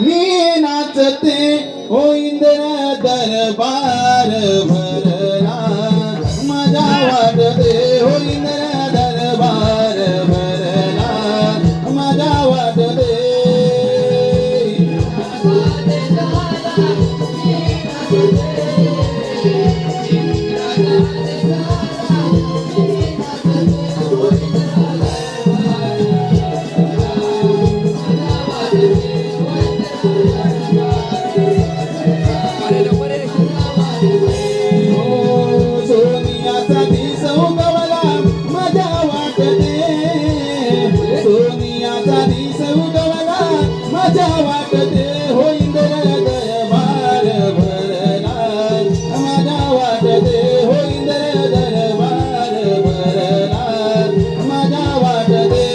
मी नाचते हो इंद्र दरबार भरला. मजा वाटते हो इंद्र दरबार भरला. मजा वाटते हो, सोनियाचा दिस उगवला मजा वाटते हो इंद्र दरबार भरला मजा वाटते हो इंद्र दरबार भरला मजा वाटते